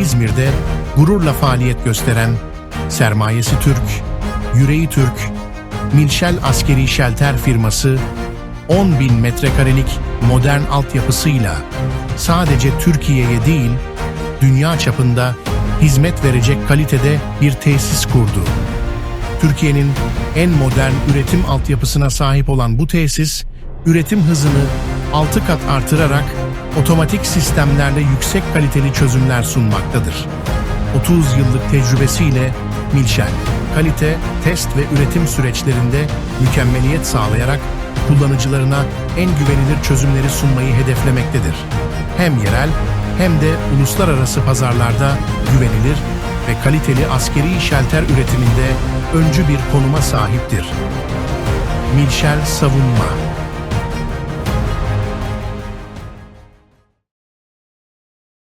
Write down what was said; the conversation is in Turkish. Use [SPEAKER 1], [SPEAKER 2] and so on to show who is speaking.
[SPEAKER 1] İzmir'de gururla faaliyet gösteren, sermayesi Türk, yüreği Türk, Milşel Askeri Şelter firması 10 bin metrekarelik modern altyapısıyla sadece Türkiye'ye değil, dünya çapında hizmet verecek kalitede bir tesis kurdu. Türkiye'nin en modern üretim altyapısına sahip olan bu tesis, üretim hızını 6 kat artırarak otomatik sistemlerle yüksek kaliteli çözümler sunmaktadır. 30 yıllık tecrübesiyle Milşel, kalite, test ve üretim süreçlerinde mükemmeliyet sağlayarak kullanıcılarına en güvenilir çözümleri sunmayı hedeflemektedir. Hem yerel hem de uluslararası pazarlarda güvenilir ve kaliteli askeri şelter üretiminde öncü bir konuma sahiptir. Milşel Savunma